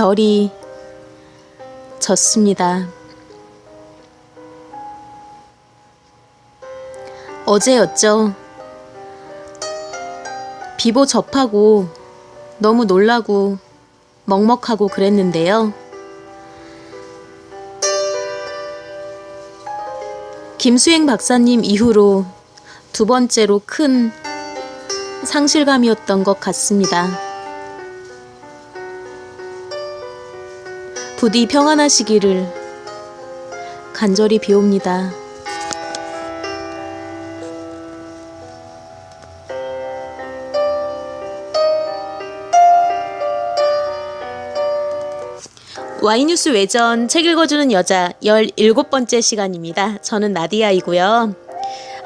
큰 별이 졌습니다. 어제였죠. 비보 접하고 너무 놀라고 먹먹하고 그랬는데요. 김수행 박사님 이후로 두 번째로 큰 상실감이었던 것 같습니다. 부디 평안하시기를 간절히 비옵니다. 와이뉴스 외전 책 읽어주는 여자 17번째 시간입니다. 저는 나디아이고요.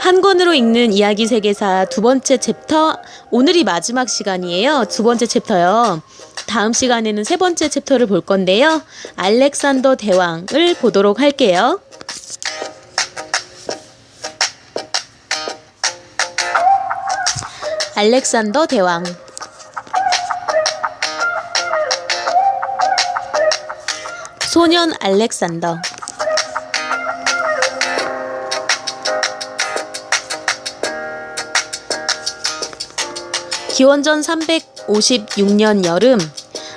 한 권으로 읽는 이야기 세계사 두 번째 챕터 오늘이 마지막 시간이에요. 두 번째 챕터요. 다음 시간에는 세 번째 챕터를 볼 건데요. 알렉산더 대왕을 보도록 할게요. 알렉산더 대왕 소년 알렉산더 기원전 356년 여름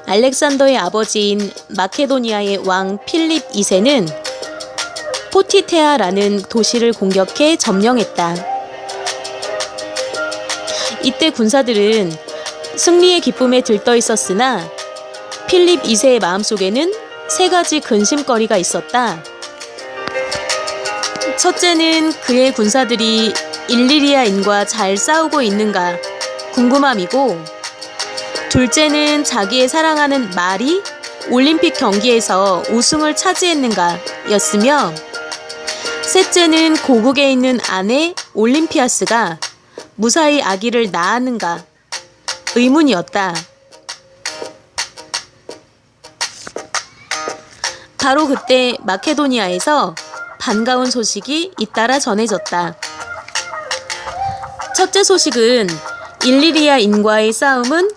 알렉산더의 아버지인 마케도니아의 왕 필립 2세는 포티테아라는 도시를 공격해 점령했다. 이때 군사들은 승리의 기쁨에 들떠 있었으나 필립 2세의 마음속에는 세 가지 근심거리가 있었다. 첫째는 그의 군사들이 일리리아인과 잘 싸우고 있는가 궁금함이고, 둘째는 자기의 사랑하는 말이 올림픽 경기에서 우승을 차지했는가 였으며, 셋째는 고국에 있는 아내 올림피아스가 무사히 아기를 낳았는가 의문이었다. 바로 그때 마케도니아에서 반가운 소식이 잇따라 전해졌다. 첫째 소식은 일리리아 인과의 싸움은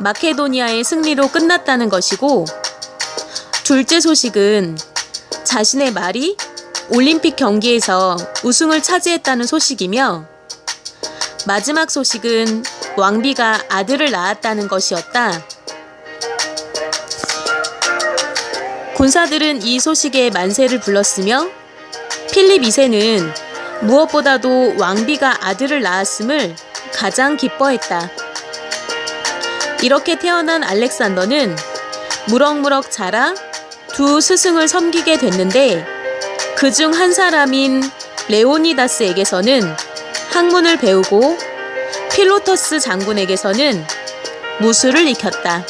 마케도니아의 승리로 끝났다는 것이고, 둘째 소식은 자신의 말이 올림픽 경기에서 우승을 차지했다는 소식이며, 마지막 소식은 왕비가 아들을 낳았다는 것이었다. 군사들은 이 소식에 만세를 불렀으며 필립 2세는 무엇보다도 왕비가 아들을 낳았음을 가장 기뻐했다. 이렇게 태어난 알렉산더는 무럭무럭 자라 두 스승을 섬기게 됐는데 그 중 한 사람인 레오니다스에게서는 학문을 배우고 필로터스 장군에게서는 무술을 익혔다.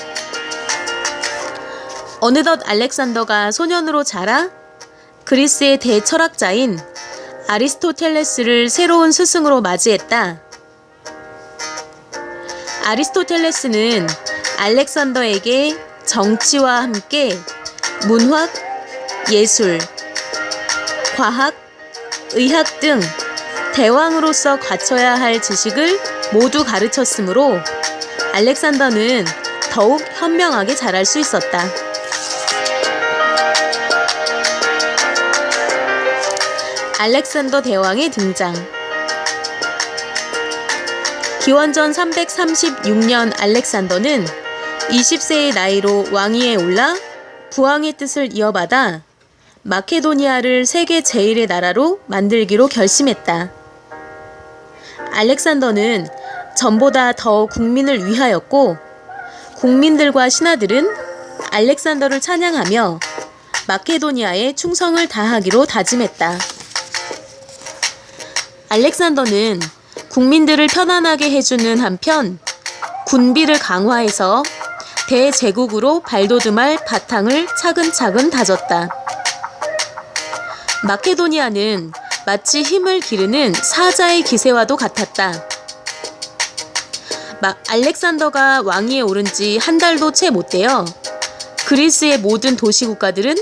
어느덧 알렉산더가 소년으로 자라 그리스의 대철학자인 아리스토텔레스를 새로운 스승으로 맞이했다. 아리스토텔레스는 알렉산더에게 정치와 함께 문학, 예술, 과학, 의학 등 대왕으로서 갖춰야 할 지식을 모두 가르쳤으므로 알렉산더는 더욱 현명하게 자랄 수 있었다. 알렉산더 대왕의 등장. 기원전 336년 알렉산더는 20세의 나이로 왕위에 올라 부왕의 뜻을 이어받아 마케도니아를 세계 제1의 나라로 만들기로 결심했다. 알렉산더는 전보다 더 국민을 위하였고 국민들과 신하들은 알렉산더를 찬양하며 마케도니아에 충성을 다하기로 다짐했다. 알렉산더는 국민들을 편안하게 해주는 한편 군비를 강화해서 대제국으로 발돋움할 바탕을 차근차근 다졌다. 마케도니아는 마치 힘을 기르는 사자의 기세와도 같았다. 마, 알렉산더가 왕위에 오른 지 한 달도 채 못 되어 그리스의 모든 도시 국가들은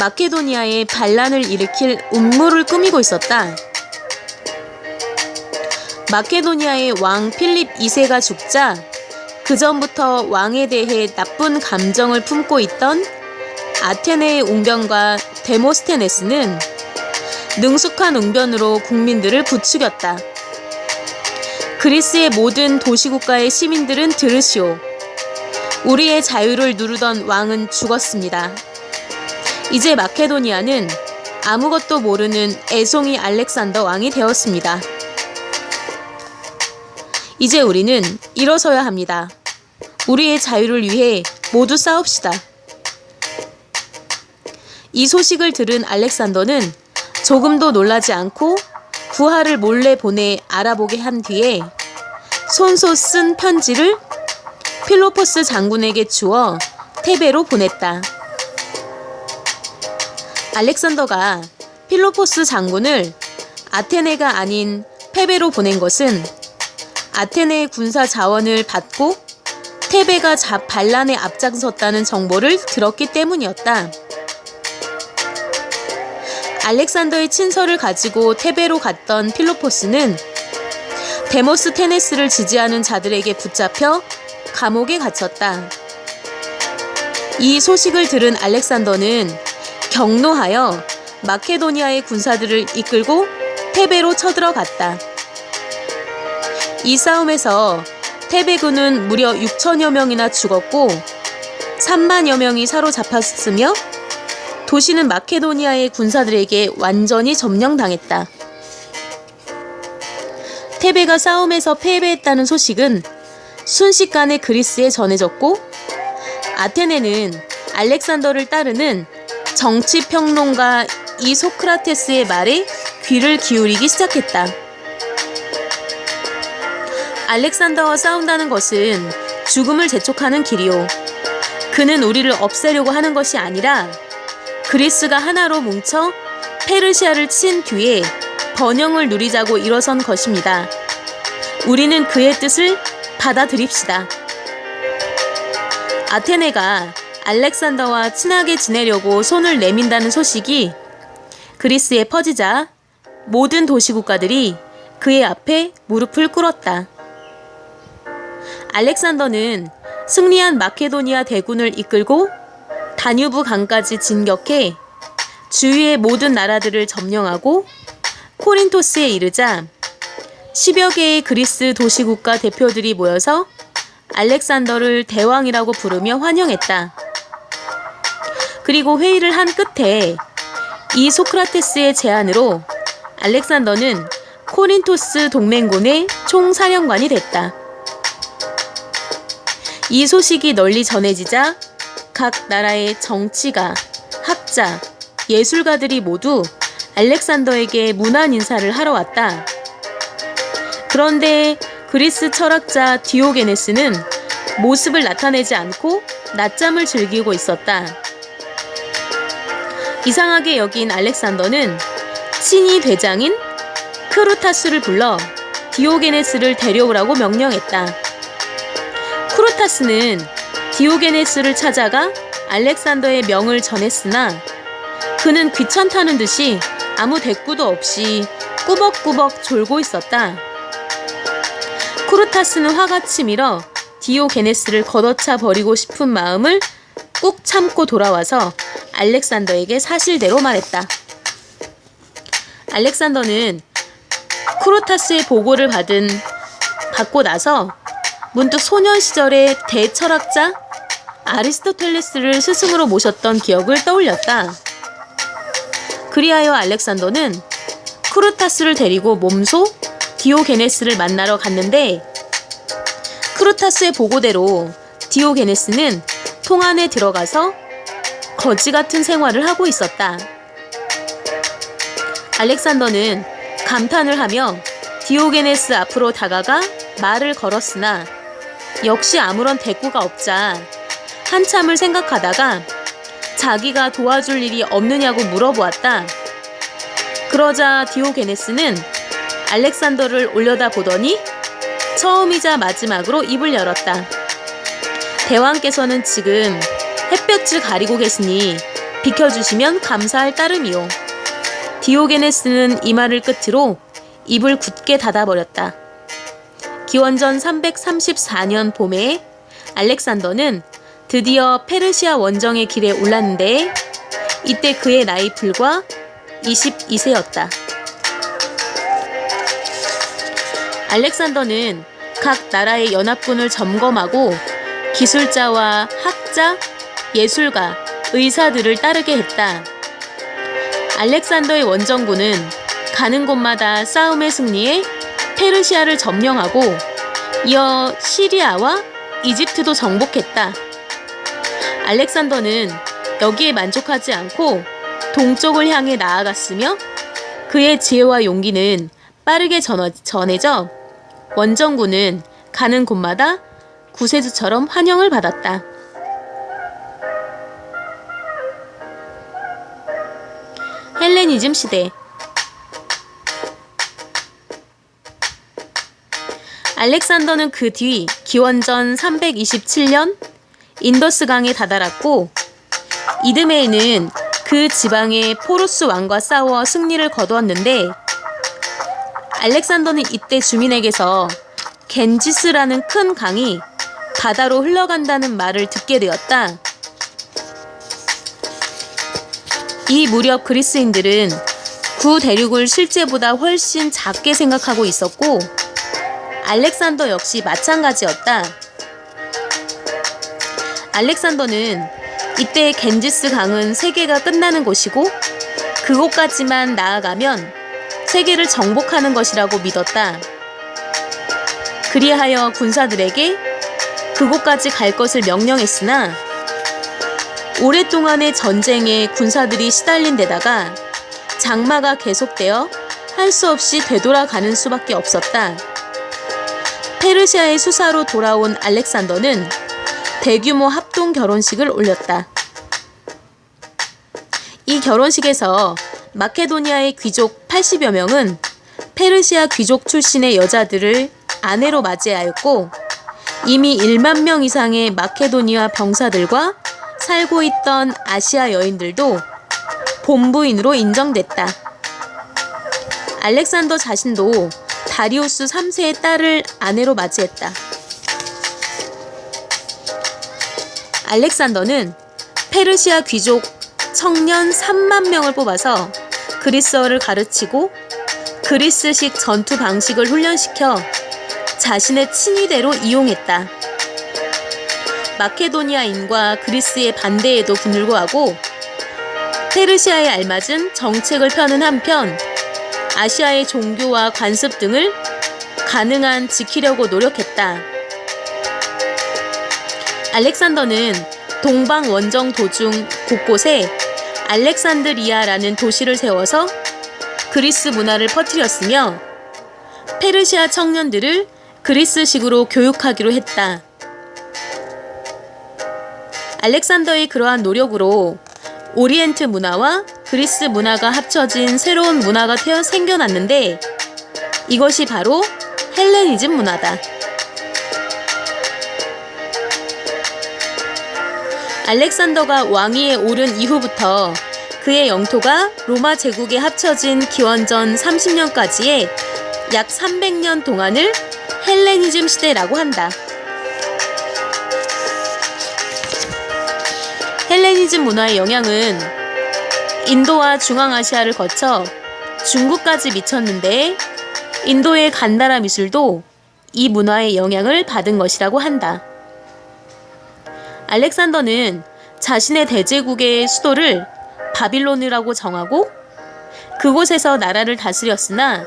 마케도니아에 반란을 일으킬 음모를 꾸미고 있었다. 마케도니아의 왕 필립 2세가 죽자 그 전부터 왕에 대해 나쁜 감정을 품고 있던 아테네의 웅변과 데모스테네스는 능숙한 웅변으로 국민들을 부추겼다. 그리스의 모든 도시국가의 시민들은 들으시오. 우리의 자유를 누르던 왕은 죽었습니다. 이제 마케도니아는 아무것도 모르는 애송이 알렉산더 왕이 되었습니다. 이제 우리는 일어서야 합니다. 우리의 자유를 위해 모두 싸웁시다. 이 소식을 들은 알렉산더는 조금도 놀라지 않고 부하를 몰래 보내 알아보게 한 뒤에 손소 쓴 편지를 필로포스 장군에게 주어 테베로 보냈다. 알렉산더가 필로포스 장군을 아테네가 아닌 페베로 보낸 것은 아테네의 군사 자원을 받고 테베가 자 반란에 앞장섰다는 정보를 들었기 때문이었다. 알렉산더의 친서를 가지고 테베로 갔던 필로포스는 데모스 테네스를 지지하는 자들에게 붙잡혀 감옥에 갇혔다. 이 소식을 들은 알렉산더는 경노하여 마케도니아의 군사들을 이끌고 테베로 쳐들어갔다. 이 싸움에서 테베군은 무려 6천여 명이나 죽었고 3만여 명이 사로잡혔으며 도시는 마케도니아의 군사들에게 완전히 점령당했다. 테베가 싸움에서 패배했다는 소식은 순식간에 그리스에 전해졌고 아테네는 알렉산더를 따르는 정치 평론가 이소크라테스의 말에 귀를 기울이기 시작했다. 알렉산더와 싸운다는 것은 죽음을 재촉하는 길이요. 그는 우리를 없애려고 하는 것이 아니라 그리스가 하나로 뭉쳐 페르시아를 친 뒤에 번영을 누리자고 일어선 것입니다. 우리는 그의 뜻을 받아들입시다. 아테네가 알렉산더와 친하게 지내려고 손을 내민다는 소식이 그리스에 퍼지자 모든 도시국가들이 그의 앞에 무릎을 꿇었다. 알렉산더는 승리한 마케도니아 대군을 이끌고 다뉴브 강까지 진격해 주위의 모든 나라들을 점령하고 코린토스에 이르자 10여 개의 그리스 도시국가 대표들이 모여서 알렉산더를 대왕이라고 부르며 환영했다. 그리고 회의를 한 끝에 이 소크라테스의 제안으로 알렉산더는 코린토스 동맹군의 총사령관이 됐다. 이 소식이 널리 전해지자 각 나라의 정치가, 학자, 예술가들이 모두 알렉산더에게 문안 인사를 하러 왔다. 그런데 그리스 철학자 디오게네스는 모습을 나타내지 않고 낮잠을 즐기고 있었다. 이상하게 여긴 알렉산더는 친히 대장인 크루타스를 불러 디오게네스를 데려오라고 명령했다. 크루타스는 디오게네스를 찾아가 알렉산더의 명을 전했으나 그는 귀찮다는 듯이 아무 대꾸도 없이 꾸벅꾸벅 졸고 있었다. 쿠르타스는 화가 치밀어 디오게네스를 걷어차 버리고 싶은 마음을 꾹 참고 돌아와서 알렉산더에게 사실대로 말했다. 알렉산더는 쿠르타스의 보고를 받은 받고 나서 문득 소년 시절의 대철학자 아리스토텔레스를 스승으로 모셨던 기억을 떠올렸다. 그리하여 알렉산더는 쿠르타스를 데리고 몸소 디오게네스를 만나러 갔는데 크루타스의 보고대로 디오게네스는 통 안에 들어가서 거지 같은 생활을 하고 있었다. 알렉산더는 감탄을 하며 디오게네스 앞으로 다가가 말을 걸었으나 역시 아무런 대꾸가 없자 한참을 생각하다가 자기가 도와줄 일이 없느냐고 물어보았다. 그러자 디오게네스는 알렉산더를 올려다보더니 처음이자 마지막으로 입을 열었다. 대왕께서는 지금 햇볕을 가리고 계시니 비켜주시면 감사할 따름이요. 디오게네스는 이 말을 끝으로 입을 굳게 닫아버렸다. 기원전 334년 봄에 알렉산더는 드디어 페르시아 원정의 길에 올랐는데 이때 그의 나이 불과 22세였다. 알렉산더는 각 나라의 연합군을 점검하고 기술자와 학자, 예술가, 의사들을 따르게 했다. 알렉산더의 원정군은 가는 곳마다 싸움의 승리에 페르시아를 점령하고 이어 시리아와 이집트도 정복했다. 알렉산더는 여기에 만족하지 않고 동쪽을 향해 나아갔으며 그의 지혜와 용기는 빠르게 전해져 원정군은 가는 곳마다 구세주처럼 환영을 받았다. 헬레니즘 시대 알렉산더는 그 뒤 기원전 327년 인더스강에 다다랐고 이듬해에는 그 지방의 포루스 왕과 싸워 승리를 거두었는데 알렉산더는 이때 주민에게서 겐지스라는 큰 강이 바다로 흘러간다는 말을 듣게 되었다. 이 무렵 그리스인들은 구 대륙을 실제보다 훨씬 작게 생각하고 있었고 알렉산더 역시 마찬가지였다. 알렉산더는 이때 겐지스 강은 세계가 끝나는 곳이고 그곳까지만 나아가면 세계를 정복하는 것이라고 믿었다. 그리하여 군사들에게 그곳까지 갈 것을 명령했으나 오랫동안의 전쟁에 군사들이 시달린 데다가 장마가 계속되어 할 수 없이 되돌아가는 수밖에 없었다. 페르시아의 수사로 돌아온 알렉산더는 대규모 합동 결혼식을 올렸다. 이 결혼식에서 마케도니아의 귀족 80여 명은 페르시아 귀족 출신의 여자들을 아내로 맞이하였고 이미 1만 명 이상의 마케도니아 병사들과 살고 있던 아시아 여인들도 본부인으로 인정됐다. 알렉산더 자신도 다리우스 3세의 딸을 아내로 맞이했다. 알렉산더는 페르시아 귀족 청년 3만 명을 뽑아서 그리스어를 가르치고 그리스식 전투 방식을 훈련시켜 자신의 친위대로 이용했다. 마케도니아인과 그리스의 반대에도 불구하고 페르시아에 알맞은 정책을 펴는 한편 아시아의 종교와 관습 등을 가능한 지키려고 노력했다. 알렉산더는 동방 원정 도중 곳곳에 알렉산드리아라는 도시를 세워서 그리스 문화를 퍼뜨렸으며 페르시아 청년들을 그리스식으로 교육하기로 했다. 알렉산더의 그러한 노력으로 오리엔트 문화와 그리스 문화가 합쳐진 새로운 문화가 태어 생겨났는데 이것이 바로 헬레니즘 문화다. 알렉산더가 왕위에 오른 이후부터 그의 영토가 로마 제국에 합쳐진 기원전 30년까지의 약 300년 동안을 헬레니즘 시대라고 한다. 헬레니즘 문화의 영향은 인도와 중앙아시아를 거쳐 중국까지 미쳤는데 인도의 간다라 미술도 이 문화의 영향을 받은 것이라고 한다. 알렉산더는 자신의 대제국의 수도를 바빌론이라고 정하고 그곳에서 나라를 다스렸으나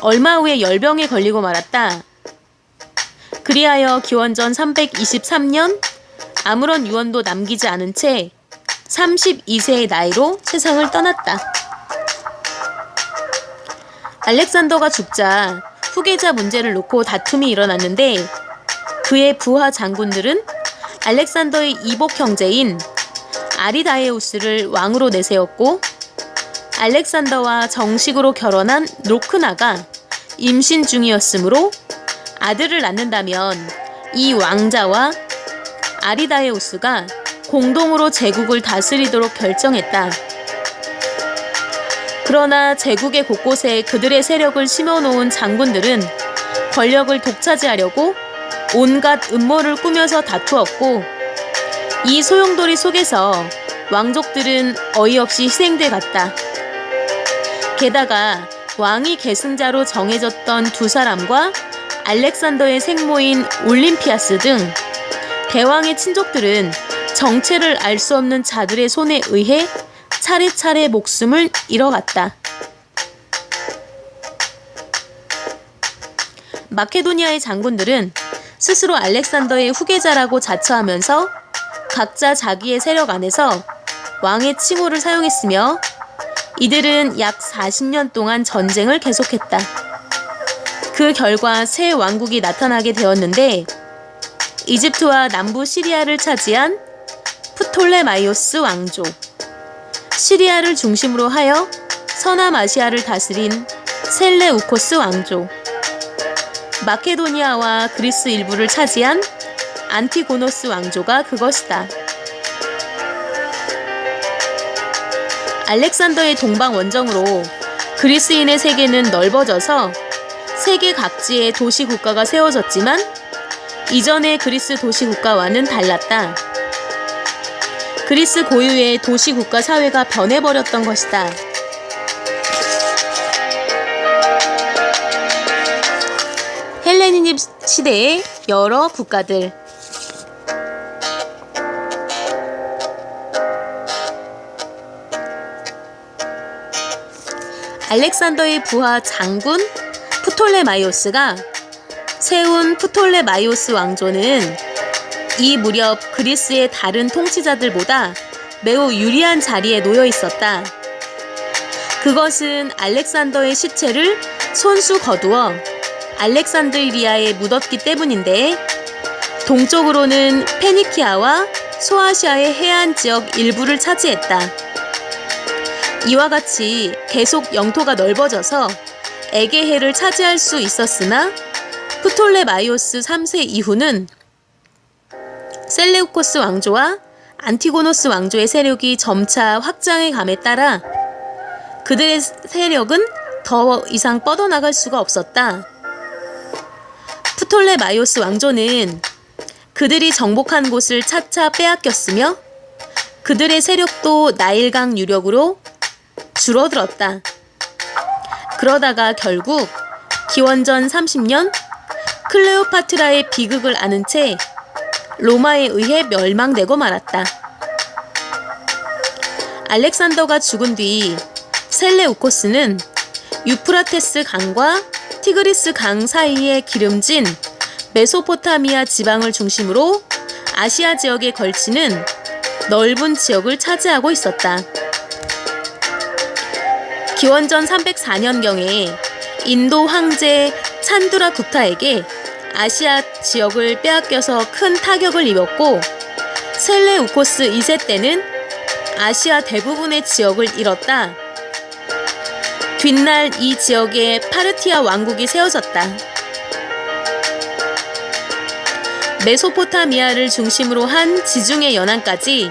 얼마 후에 열병에 걸리고 말았다. 그리하여 기원전 323년 아무런 유언도 남기지 않은 채 32세의 나이로 세상을 떠났다. 알렉산더가 죽자 후계자 문제를 놓고 다툼이 일어났는데 그의 부하 장군들은 알렉산더의 이복 형제인 아리다에우스를 왕으로 내세웠고 알렉산더와 정식으로 결혼한 로크나가 임신 중이었으므로 아들을 낳는다면 이 왕자와 아리다에우스가 공동으로 제국을 다스리도록 결정했다. 그러나 제국의 곳곳에 그들의 세력을 심어놓은 장군들은 권력을 독차지하려고 온갖 음모를 꾸며서 다투었고 이 소용돌이 속에서 왕족들은 어이없이 희생돼 갔다. 게다가 왕이 계승자로 정해졌던 두 사람과 알렉산더의 생모인 올림피아스 등 대왕의 친족들은 정체를 알 수 없는 자들의 손에 의해 차례차례 목숨을 잃어갔다. 마케도니아의 장군들은 스스로 알렉산더의 후계자라고 자처하면서 각자 자기의 세력 안에서 왕의 칭호를 사용했으며 이들은 약 40년 동안 전쟁을 계속했다. 그 결과 새 왕국이 나타나게 되었는데 이집트와 남부 시리아를 차지한 프톨레마이오스 왕조, 시리아를 중심으로 하여 서남아시아를 다스린 셀레우코스 왕조, 마케도니아와 그리스 일부를 차지한 안티고노스 왕조가 그것이다. 알렉산더의 동방 원정으로 그리스인의 세계는 넓어져서 세계 각지에 도시 국가가 세워졌지만 이전의 그리스 도시 국가와는 달랐다. 그리스 고유의 도시 국가 사회가 변해버렸던 것이다. 헬레니즘 시대의 여러 국가들 알렉산더의 부하 장군 프톨레마이오스가 세운 프톨레마이오스 왕조는 이 무렵 그리스의 다른 통치자들보다 매우 유리한 자리에 놓여 있었다. 그것은 알렉산더의 시체를 손수 거두어 알렉산드리아에 묻었기 때문인데 동쪽으로는 페니키아와 소아시아의 해안 지역 일부를 차지했다. 이와 같이 계속 영토가 넓어져서 에게해를 차지할 수 있었으나 프톨레마이오스 3세 이후는 셀레우코스 왕조와 안티고노스 왕조의 세력이 점차 확장해 감에 따라 그들의 세력은 더 이상 뻗어나갈 수가 없었다. 프톨레마이오스 왕조는 그들이 정복한 곳을 차차 빼앗겼으며 그들의 세력도 나일강 유력으로 줄어들었다. 그러다가 결국 기원전 30년 클레오파트라의 비극을 아는 채 로마에 의해 멸망되고 말았다. 알렉산더가 죽은 뒤 셀레우코스는 유프라테스 강과 티그리스 강 사이에 기름진 메소포타미아 지방을 중심으로 아시아 지역에 걸치는 넓은 지역을 차지하고 있었다. 기원전 304년경에 인도 황제 찬두라 구타에게 아시아 지역을 빼앗겨서 큰 타격을 입었고 셀레우코스 2세 때는 아시아 대부분의 지역을 잃었다. 뒷날 이 지역에 파르티아 왕국이 세워졌다. 메소포타미아를 중심으로 한 지중해 연안까지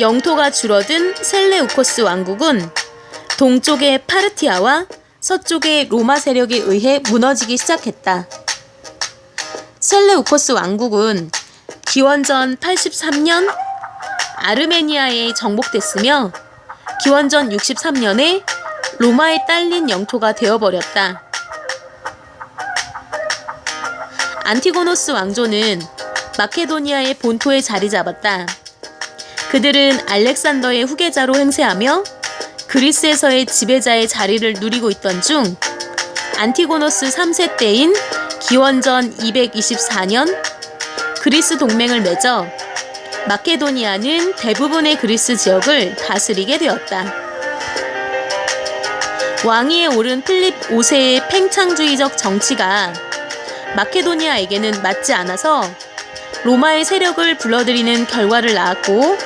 영토가 줄어든 셀레우코스 왕국은 동쪽의 파르티아와 서쪽의 로마 세력에 의해 무너지기 시작했다. 셀레우코스 왕국은 기원전 83년 아르메니아에 정복됐으며 기원전 63년에 로마에 딸린 영토가 되어버렸다. 안티고노스 왕조는 마케도니아의 본토에 자리 잡았다. 그들은 알렉산더의 후계자로 행세하며 그리스에서의 지배자의 자리를 누리고 있던 중 안티고노스 3세 때인 기원전 224년 그리스 동맹을 맺어 마케도니아는 대부분의 그리스 지역을 다스리게 되었다. 왕위에 오른 필립 5세의 팽창주의적 정치가 마케도니아에게는 맞지 않아서 로마의 세력을 불러들이는 결과를 낳았고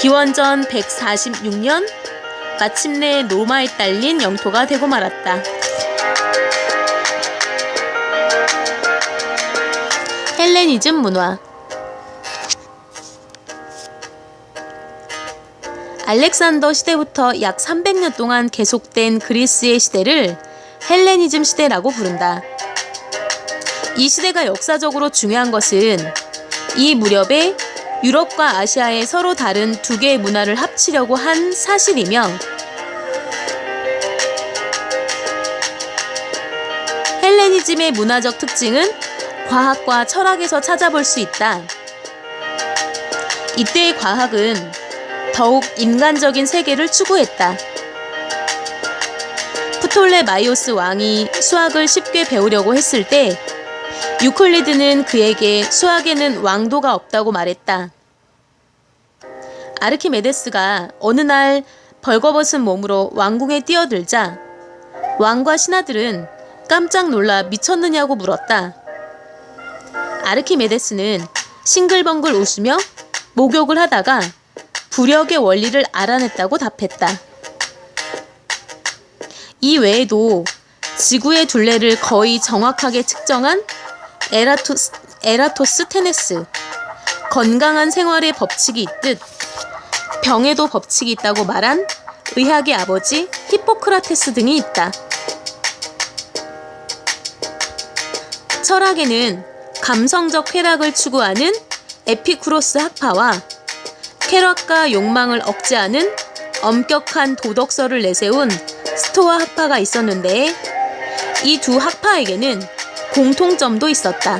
기원전 146년 마침내 로마에 딸린 영토가 되고 말았다. 헬레니즘 문화 알렉산더 시대부터 약 300년 동안 계속된 그리스의 시대를 헬레니즘 시대라고 부른다. 이 시대가 역사적으로 중요한 것은 이 무렵에 유럽과 아시아의 서로 다른 두 개의 문화를 합치려고 한 사실이며 헬레니즘의 문화적 특징은 과학과 철학에서 찾아볼 수 있다. 이때의 과학은 더욱 인간적인 세계를 추구했다. 프톨레마이오스 왕이 수학을 쉽게 배우려고 했을 때 유클리드는 그에게 수학에는 왕도가 없다고 말했다. 아르키메데스가 어느 날 벌거벗은 몸으로 왕궁에 뛰어들자 왕과 신하들은 깜짝 놀라 미쳤느냐고 물었다. 아르키메데스는 싱글벙글 웃으며 목욕을 하다가 부력의 원리를 알아냈다고 답했다. 이 외에도 지구의 둘레를 거의 정확하게 측정한 에라토스, 에라토스테네스, 건강한 생활의 법칙이 있듯 병에도 법칙이 있다고 말한 의학의 아버지 히포크라테스 등이 있다. 철학에는 감성적 쾌락을 추구하는 에피쿠로스 학파와 쾌락과 욕망을 억제하는 엄격한 도덕서를 내세운 스토아 학파가 있었는데 이 두 학파에게는 공통점도 있었다.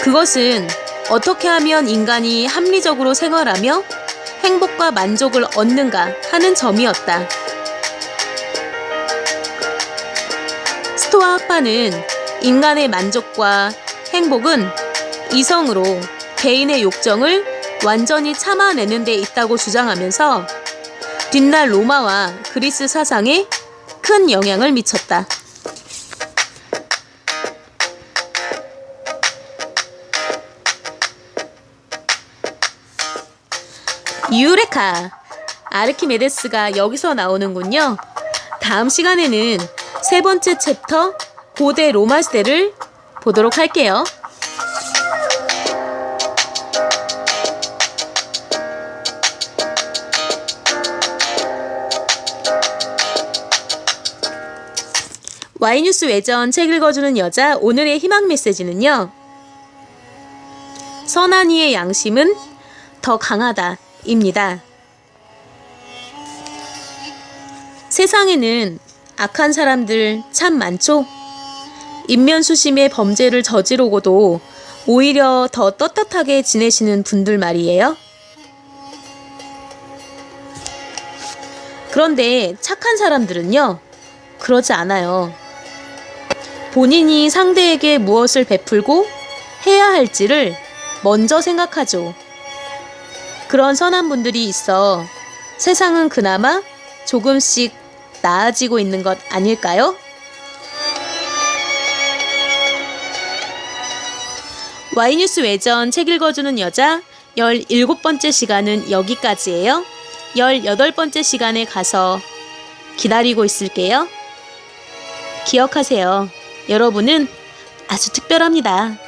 그것은 어떻게 하면 인간이 합리적으로 생활하며 행복과 만족을 얻는가 하는 점이었다. 스토아 학파는 인간의 만족과 행복은 이성으로 개인의 욕정을 완전히 참아내는 데 있다고 주장하면서 뒷날 로마와 그리스 사상에 큰 영향을 미쳤다. 유레카! 아르키메데스가 여기서 나오는군요. 다음 시간에는 세 번째 챕터 고대 로마 시대를 보도록 할게요. 와이뉴스 외전 책 읽어주는 여자 오늘의 희망 메시지는요. 선한 이의 양심은 더 강하다 입니다. 세상에는 악한 사람들 참 많죠? 인면수심의 범죄를 저지르고도 오히려 더 떳떳하게 지내시는 분들 말이에요. 그런데 착한 사람들은요, 그러지 않아요. 본인이 상대에게 무엇을 베풀고 해야 할지를 먼저 생각하죠. 그런 선한 분들이 있어 세상은 그나마 조금씩 나아지고 있는 것 아닐까요? 와이뉴스 외전 책 읽어주는 여자 17번째 시간은 여기까지예요. 18번째 시간에 가서 기다리고 있을게요. 기억하세요. 여러분은 아주 특별합니다.